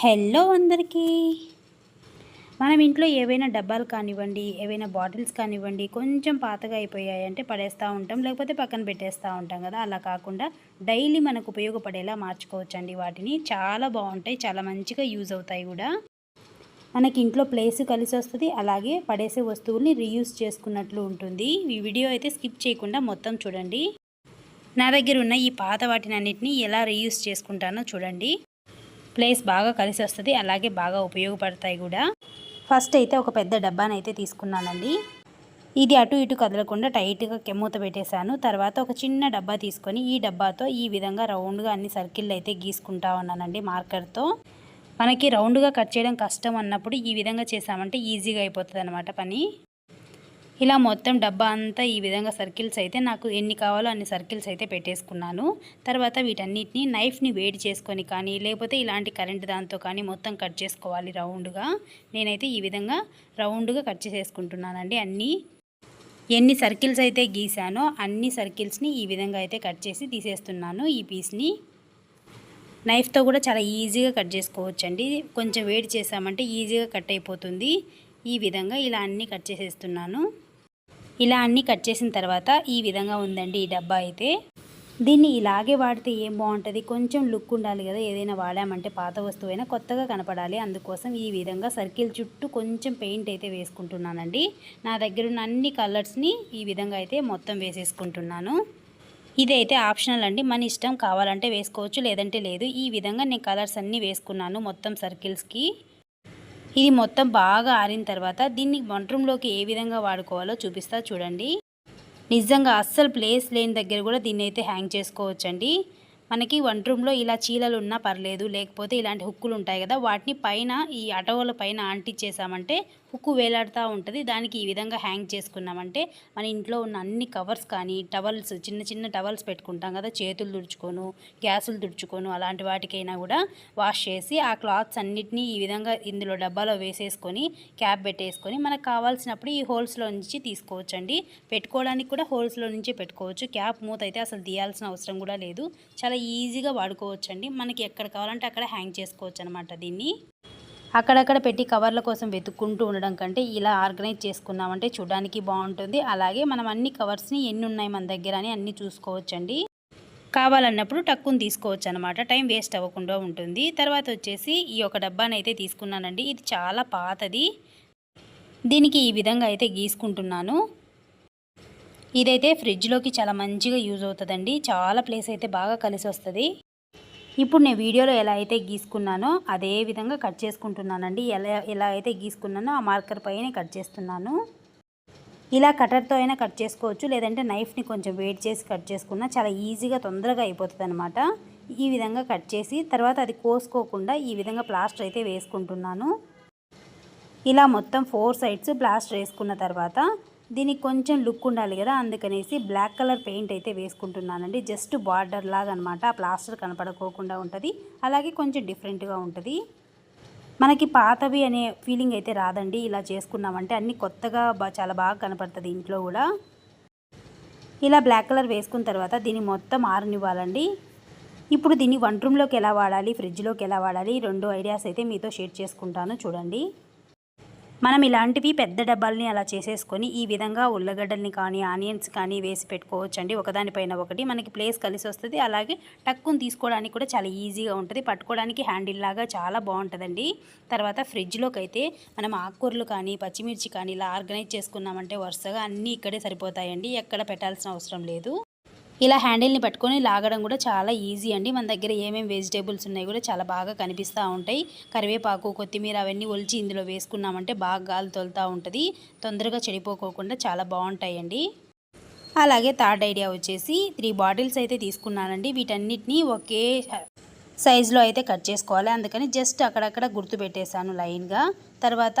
Hello అందరికీ. మనం ఇంట్లో ఏవైనా డబ్బాలు కానివ్వండి ఏవైనా బాటిల్స్ కానివ్వండి కొంచెం పాతగా అయిపోయాయి అంటే పడేస్తూ ఉంటాం లేకపోతే పక్కన పెట్టేస్తూ ఉంటాం కదా. అలా కాకుండా డైలీ మనకు ఉపయోగపడేలా మార్చుకోవచ్చండి వాటిని. చాలా బాగుంటాయి చాలా మంచిగా యూజ్ అవుతాయి కూడా. మనకి ఇంట్లో ప్లేస్ కలిసి వస్తుంది అలాగే పడేసే వస్తువుల్ని రీయూజ్ చేసుకున్నట్లు ఉంటుంది. ఈ వీడియో అయితే స్కిప్ చేయకుండా మొత్తం చూడండి. నా దగ్గర ఉన్న ఈ పాత వాటిని అన్నిటిని ఎలా రీయూజ్ చేసుకుంటానో చూడండి. ప్లేస్ బాగా కలిసి వస్తుంది అలాగే బాగా ఉపయోగపడతాయి కూడా. ఫస్ట్ అయితే ఒక పెద్ద డబ్బాని అయితే తీసుకున్నానండి. ఇది అటు ఇటు కదలకుండా టైట్గా కెమ్మూత పెట్టేశాను. తర్వాత ఒక చిన్న డబ్బా తీసుకొని ఈ డబ్బాతో ఈ విధంగా రౌండ్గా అన్ని సర్కిల్ అయితే గీసుకుంటా ఉన్నానండి మార్కర్తో. మనకి రౌండ్గా కట్ చేయడం కష్టం అన్నప్పుడు ఈ విధంగా చేసామంటే ఈజీగా అయిపోతుంది అనమాట పని. ఇలా మొత్తం డబ్బా అంతా ఈ విధంగా సర్కిల్స్ అయితే నాకు ఎన్ని కావాలో అన్ని సర్కిల్స్ అయితే పెట్టేసుకున్నాను. తర్వాత వీటన్నిటిని నైఫ్ని వేడి చేసుకొని కానీ లేకపోతే ఇలాంటి కరెంట్ దాంతో కానీ మొత్తం కట్ చేసుకోవాలి రౌండ్గా నేనైతే ఈ విధంగా రౌండ్గా కట్ చేసేసుకుంటున్నానండి అన్నీ. ఎన్ని సర్కిల్స్ అయితే గీసానో అన్ని సర్కిల్స్ని ఈ విధంగా అయితే కట్ చేసి తీసేస్తున్నాను ఈ పీస్ని నైఫ్తో కూడా చాలా ఈజీగా కట్ చేసుకోవచ్చండి. కొంచెం వేడి చేసామంటే ఈజీగా కట్ అయిపోతుంది. ఈ విధంగా ఇలా అన్నీ కట్ చేసేస్తున్నాను. ఇలా అన్నీ కట్ చేసిన తర్వాత ఈ విధంగా ఉందండి ఈ డబ్బా అయితే. దీన్ని ఇలాగే వాడితే ఏం బాగుంటుంది? కొంచెం లుక్ ఉండాలి కదా ఏదైనా వాడామంటే పాత వస్తువైనా కొత్తగా కనపడాలి. అందుకోసం ఈ విధంగా సర్కిల్ చుట్టూ కొంచెం పెయింట్ అయితే వేసుకుంటున్నానండి. నా దగ్గర ఉన్న అన్ని కలర్స్ని ఈ విధంగా అయితే మొత్తం వేసేసుకుంటున్నాను. ఇదైతే ఆప్షనల్ అండి. మన ఇష్టం కావాలంటే వేసుకోవచ్చు లేదంటే లేదు. ఈ విధంగా నేను కలర్స్ అన్నీ వేసుకున్నాను మొత్తం సర్కిల్స్కి. ఇది మొత్తం బాగా ఆరిన తర్వాత దీన్ని వంటరూమ్లోకి ఏ విధంగా వాడుకోవాలో చూపిస్తా చూడండి. నిజంగా అస్సలు ప్లేస్ లేని దగ్గర కూడా దీన్ని అయితే హ్యాంగ్ చేసుకోవచ్చండి. మనకి వన్ రూమ్లో ఇలా చీలలు ఉన్నా పర్లేదు లేకపోతే ఇలాంటి హుక్కులు ఉంటాయి కదా వాటిని పైన ఈ అటవల పైన అంటించేసామంటే హుక్కు వేలాడుతూ ఉంటుంది. దానికి ఈ విధంగా హ్యాంగ్ చేసుకున్నామంటే మన ఇంట్లో ఉన్న అన్ని కవర్స్ కానీ టవల్స్ చిన్న చిన్న టవల్స్ పెట్టుకుంటాం కదా చేతులు తుడుచుకోను గ్యాసులు తుడుచుకోను అలాంటి వాటికైనా కూడా వాష్ చేసి ఆ క్లాత్స్ అన్నిటినీ ఈ విధంగా ఇందులో డబ్బాలో వేసేసుకొని క్యాప్ పెట్టేసుకొని మనకు కావాల్సినప్పుడు ఈ హోల్స్లో నుంచి తీసుకోవచ్చండి. పెట్టుకోవడానికి కూడా హోల్స్లో నుంచే పెట్టుకోవచ్చు. క్యాప్ మూత అయితే అసలు తీయాల్సిన అవసరం కూడా లేదు. చాలా ఈజీగా వాడుకోవచ్చండి. మనకి ఎక్కడ కావాలంటే అక్కడ హ్యాంగ్ చేసుకోవచ్చు అనమాట దీన్ని. అక్కడక్కడ పెట్టి కవర్ల కోసం వెతుక్కుంటూ ఉండడం కంటే ఇలా ఆర్గనైజ్ చేసుకున్నామంటే చూడడానికి బాగుంటుంది. అలాగే మనం అన్ని కవర్స్ని ఎన్ని ఉన్నాయి మన దగ్గర అని అన్నీ చూసుకోవచ్చండి. కావాలన్నప్పుడు టక్కుని తీసుకోవచ్చు అనమాట టైం వేస్ట్ అవ్వకుండా ఉంటుంది. తర్వాత వచ్చేసి ఈ ఒక డబ్బానైతే తీసుకున్నానండి. ఇది చాలా పాతది. దీనికి ఈ విధంగా అయితే గీసుకుంటున్నాను. ఇదైతే ఫ్రిడ్జ్లోకి చాలా మంచిగా యూజ్ అవుతుందండి. చాలా ప్లేస్ అయితే బాగా కలిసి వస్తుంది ఇప్పుడు నేను వీడియోలో ఎలా అయితే గీసుకున్నానో అదే విధంగా కట్ చేసుకుంటున్నానండి. ఎలా ఎలా అయితే గీసుకున్నానో ఆ మార్కర్ పైనే కట్ చేస్తున్నాను. ఇలా కటర్తో అయినా కట్ చేసుకోవచ్చు లేదంటే నైఫ్ని కొంచెం వెయిట్ చేసి కట్ చేసుకున్నా చాలా ఈజీగా తొందరగా అయిపోతుంది అనమాట ఈ విధంగా కట్ చేసి తర్వాత అది కోసుకోకుండా ఈ విధంగా ప్లాస్టర్ అయితే వేసుకుంటున్నాను. ఇలా మొత్తం ఫోర్ సైడ్స్ ప్లాస్టర్ వేసుకున్న తర్వాత దీనికి కొంచెం లుక్ ఉండాలి కదా అందుకనేసి బ్లాక్ కలర్ పెయింట్ అయితే వేసుకుంటున్నానండి. జస్ట్ బార్డర్ లాగా అనమాట ఆ ప్లాస్టర్ కనపడకోకుండా ఉంటుంది. అలాగే కొంచెం డిఫరెంట్గా ఉంటుంది. మనకి పాతవి అనే ఫీలింగ్ అయితే రాదండి. ఇలా చేసుకున్నామంటే అన్నీ కొత్తగా చాలా బాగా కనపడుతుంది ఇంట్లో కూడా. ఇలా బ్లాక్ కలర్ వేసుకున్న తర్వాత దీన్ని మొత్తం ఆరనివ్వాలండి. ఇప్పుడు దీన్ని వన్ రూమ్లోకి ఎలా వాడాలి ఫ్రిడ్జ్లోకి ఎలా వాడాలి రెండు ఐడియాస్ అయితే మీతో షేర్ చేసుకుంటాను చూడండి. మనం ఇలాంటివి పెద్ద డబ్బాలని అలా చేసేసుకొని ఈ విధంగా ఉల్లగడ్డల్ని కానీ ఆనియన్స్ కానీ వేసి పెట్టుకోవచ్చండి. ఒకదానిపైన ఒకటి. మనకి ప్లేస్ కలిసి వస్తుంది. అలాగే టక్కుని తీసుకోవడానికి కూడా చాలా ఈజీగా ఉంటుంది. పట్టుకోవడానికి హ్యాండిల్ లాగా చాలా బాగుంటుందండి. తర్వాత ఫ్రిడ్జ్లోకి అయితే మనం ఆకుకూరలు కానీ పచ్చిమిర్చి కానీ ఇలా ఆర్గనైజ్ చేసుకున్నామంటే వరుసగా అన్నీ ఇక్కడే సరిపోతాయండి. ఎక్కడ పెట్టాల్సిన అవసరం లేదు. ఇలా హ్యాండిల్ని పట్టుకొని లాగడం కూడా చాలా ఈజీ అండి. మన దగ్గర ఏమేమి వెజిటేబుల్స్ ఉన్నాయి కూడా చాలా బాగా కనిపిస్తూ ఉంటాయి. కరివేపాకు కొత్తిమీర అవన్నీ ఒలిచి ఇందులో వేసుకున్నామంటే బాగా గాలి తొలుతూ ఉంటుంది. తొందరగా చెడిపోకోకుండా చాలా బాగుంటాయండి. అలాగే థర్డ్ ఐడియా వచ్చేసి త్రీ బాటిల్స్ అయితే తీసుకున్నానండి. వీటన్నిటిని ఒకే సైజులో అయితే కట్ చేసుకోవాలి. అందుకని జస్ట్ అక్కడక్కడ గుర్తు పెట్టేశాను లైన్గా. తర్వాత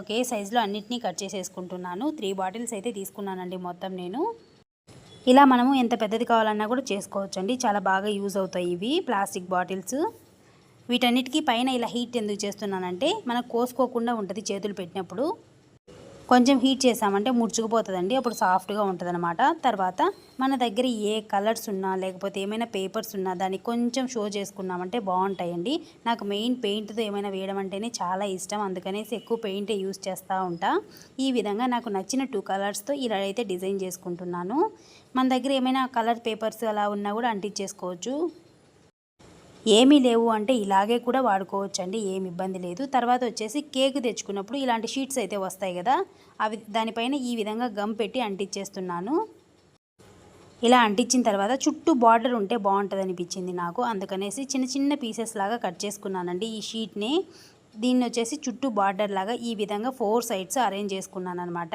ఒకే సైజులో అన్నిటినీ కట్ చేసేసుకుంటున్నాను. త్రీ బాటిల్స్ అయితే తీసుకున్నానండి మొత్తం నేను. ఇలా మనము ఎంత పెద్దది కావాలన్నా కూడా చేసుకోవచ్చండి. చాలా బాగా యూజ్ అవుతాయి ఇవి ప్లాస్టిక్ బాటిల్స్. వీటన్నిటికీ పైన ఇలా హీట్ ఎందుకు చేస్తున్నానంటే మనకు కోసుకోకుండా ఉంటుంది చేతులు పెట్టినప్పుడు. కొంచెం హీట్ చేసామంటే ముడుచుకుపోతుందండి. అప్పుడు సాఫ్ట్గా ఉంటుంది అనమాట తర్వాత మన దగ్గర ఏ కలర్స్ ఉన్నా లేకపోతే ఏమైనా పేపర్స్ ఉన్నా దాన్ని కొంచెం షో చేసుకున్నామంటే బాగుంటాయండి. నాకు మెయిన్ పెయింట్తో ఏమైనా వేయడం అంటేనే చాలా ఇష్టం. అందుకనేసి ఎక్కువ పెయింటే యూస్ చేస్తూ ఉంటా. ఈ విధంగా నాకు నచ్చిన టూ కలర్స్తో ఇలా అయితే డిజైన్ చేసుకుంటున్నాను. మన దగ్గర ఏమైనా కలర్ పేపర్స్ అలా ఉన్నా కూడా అంటించేసుకోవచ్చు. ఏమీ లేవు అంటే ఇలాగే కూడా వాడుకోవచ్చండి ఏమి ఇబ్బంది లేదు. తర్వాత వచ్చేసి కేక్ తెచ్చుకున్నప్పుడు ఇలాంటి షీట్స్ అయితే వస్తాయి కదా అవి దానిపైన ఈ విధంగా గమ్ పెట్టి అంటించేస్తున్నాను ఇలా అంటించిన తర్వాత చుట్టూ బార్డర్ ఉంటే బాగుంటుంది అనిపించింది నాకు. అందుకనేసి చిన్న చిన్న పీసెస్ లాగా కట్ చేసుకున్నానండి ఈ షీట్ని. దీన్ని వచ్చేసి చుట్టూ బార్డర్ లాగా ఈ విధంగా ఫోర్ సైడ్స్ అరేంజ్ చేసుకున్నాను అనమాట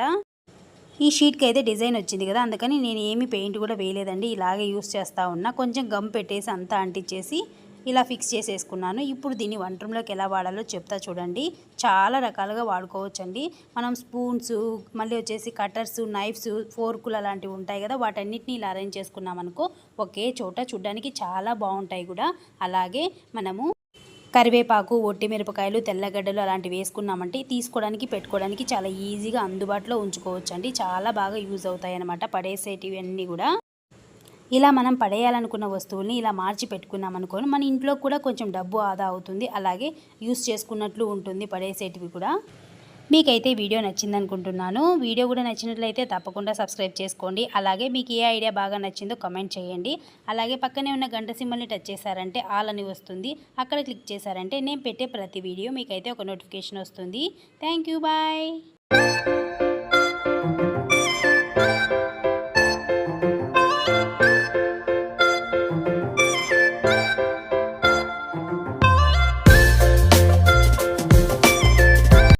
ఈ షీట్కి అయితే డిజైన్ వచ్చింది కదా అందుకని నేను ఏమి పెయింట్ కూడా వేయలేదండి ఇలాగే యూస్ చేస్తూ ఉన్నా. కొంచెం గమ్ పెట్టేసి అంతా అంటించేసి ఇలా ఫిక్స్ చేసేసుకున్నాను. ఇప్పుడు దీన్ని వంట రూమ్లోకి ఎలా వాడాలో చెప్తా చూడండి. చాలా రకాలుగా వాడుకోవచ్చండి. మనం స్పూన్స్ మళ్ళీ వచ్చేసి కటర్స్ నైఫ్స్ ఫోర్కులు అలాంటివి ఉంటాయి కదా వాటన్నిటిని ఇలా అరేంజ్ చేసుకున్నామనుకో ఒకే చోట చూడడానికి చాలా బాగుంటాయి కూడా. అలాగే మనము కరివేపాకు ఒట్టి మిరపకాయలు తెల్లగడ్డలు అలాంటివి వేసుకున్నామంటే తీసుకోవడానికి పెట్టుకోవడానికి చాలా ఈజీగా అందుబాటులో ఉంచుకోవచ్చు అండి చాలా బాగా యూజ్ అవుతాయి అన్నమాట పడేసేటివి అన్నీ కూడా. ఇలా మనం పడేయాలనుకున్న వస్తువుల్ని ఇలా మార్చి పెట్టుకున్నాం అనుకోని మన ఇంట్లో కూడా కొంచెం డబ్బు ఆదా అవుతుంది. అలాగే యూస్ చేసుకున్నట్లు ఉంటుంది పడేసేటివి కూడా. మీకైతే వీడియో నచ్చింది అనుకుంటున్నాను వీడియో కూడా నచ్చినట్లయితే తప్పకుండా సబ్స్క్రైబ్ చేసుకోండి. అలాగే మీకు ఏ ఐడియా బాగా నచ్చిందో కమెంట్ చేయండి. అలాగే పక్కనే ఉన్న గంట సింబల్ని టచ్ చేశారంటే ఆల్ అని వస్తుంది. అక్కడ క్లిక్ చేశారంటే నేను పెట్టే ప్రతి వీడియో మీకైతే ఒక నోటిఫికేషన్ వస్తుంది. Thank you. బాయ్.